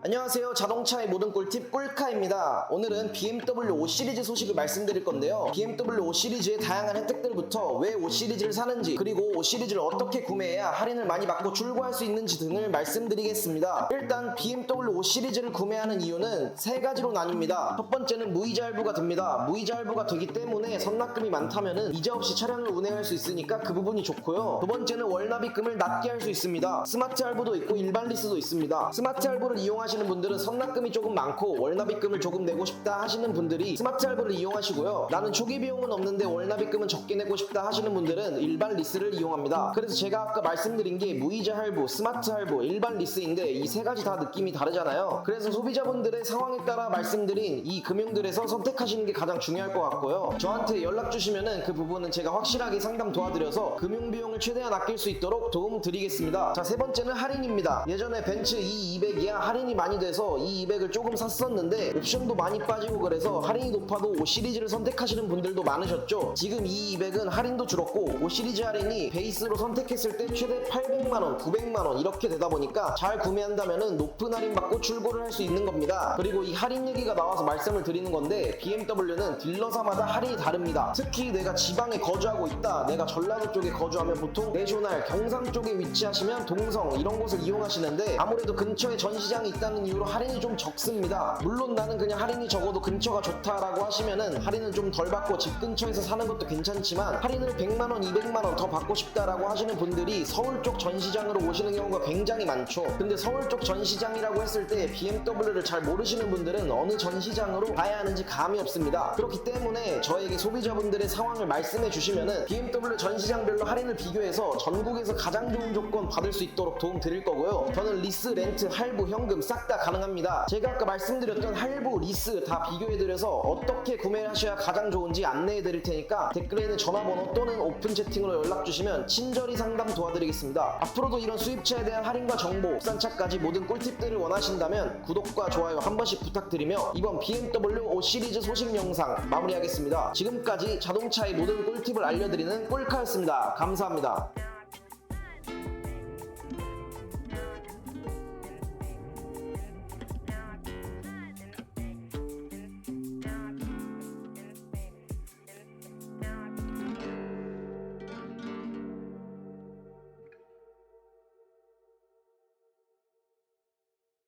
안녕하세요. 자동차의 모든 꿀팁 꿀카입니다. 오늘은 BMW 5 시리즈 소식을 말씀드릴 건데요. BMW 5 시리즈의 다양한 혜택들부터 왜 5 시리즈를 사는지 그리고 5 시리즈를 어떻게 구매해야 할인을 많이 받고 출고할 수 있는지 등을 말씀드리겠습니다. 일단 BMW 5 시리즈를 구매하는 이유는 세 가지로 나뉩니다. 첫 번째는 무이자 할부가 됩니다. 무이자 할부가 되기 때문에 선납금이 많다면은 이자 없이 차량을 운행할 수 있으니까 그 부분이 좋고요. 두 번째는 월납입금을 낮게 할 수 있습니다. 스마트 할부도 있고 일반 리스도 있습니다. 스마트 할부를 이용하 시는 분들은 선납금이 조금 많고 월납입금을 조금 내고 싶다 하시는 분들이 스마트 할부를 이용하시고요. 나는 초기 비용은 없는데 월납입금은 적게 내고 싶다 하시는 분들은 일반 리스를 이용합니다. 그래서 제가 아까 말씀드린 게 무이자 할부, 스마트 할부, 일반 리스인데 이 세 가지 다 느낌이 다르잖아요. 그래서 소비자분들의 상황에 따라 말씀드린 이 금융들에서 선택하시는 게 가장 중요할 것 같고요. 저한테 연락 주시면은 그 부분은 제가 확실하게 상담 도와드려서 금융 비용을 최대한 아낄 수 있도록 도움 드리겠습니다. 자, 세 번째는 할인입니다. 예전에 벤츠 E200이야 할인이 많이 돼서 E200을 조금 샀었는데 옵션도 많이 빠지고 그래서 할인이 높아도 5 시리즈를 선택하시는 분들도 많으셨죠. 지금 E200은 할인도 줄었고 5 시리즈 할인이 베이스로 선택했을 때 최대 800만 원, 900만 원 이렇게 되다 보니까 잘 구매한다면은 높은 할인 받고 출고를 할 수 있는 겁니다. 그리고 이 할인 얘기가 나와서 말씀을 드리는 건데 BMW는 딜러사마다 할인이 다릅니다. 특히 내가 지방에 거주하고 있다, 내가 전라도 쪽에 거주하면 보통 내쇼날, 경상 쪽에 위치하시면 동성 이런 곳을 이용하시는데 아무래도 근처에 전시장이 있다 는 이유로 할인이 좀 적습니다. 물론 나는 그냥 할인이 적어도 근처가 좋다라고 하시면은 할인은 좀덜 받고 집 근처에서 사는 것도 괜찮지만 할인을 100만원, 200만원 더 받고 싶다라고 하시는 분들이 서울 쪽 전시장으로 오시는 경우가 굉장히 많죠. 근데 서울 쪽 전시장이라고 했을 때 BMW를 잘 모르시는 분들은 어느 전시장으로 가야 하는지 감이 없습니다. 그렇기 때문에 저에게 소비자분들의 상황을 말씀해 주시면은 BMW 전시장별로 할인을 비교해서 전국에서 가장 좋은 조건 받을 수 있도록 도움 드릴 거고요. 저는 리스, 렌트, 할부, 현금 싹다 가능합니다. 제가 아까 말씀드렸던 할부, 리스 다 비교해드려서 어떻게 구매를 하셔야 가장 좋은지 안내해 드릴 테니까 댓글에는 전화번호 또는 오픈 채팅으로 연락 주시면 친절히 상담 도와드리겠습니다. 앞으로도 이런 수입차에 대한 할인과 정보, 국산차까지 모든 꿀팁들을 원하신다면 구독과 좋아요 한 번씩 부탁드리며 이번 BMW 5 시리즈 소식 영상 마무리하겠습니다. 지금까지 자동차의 모든 꿀팁을 알려드리는 꿀카였습니다. 감사합니다.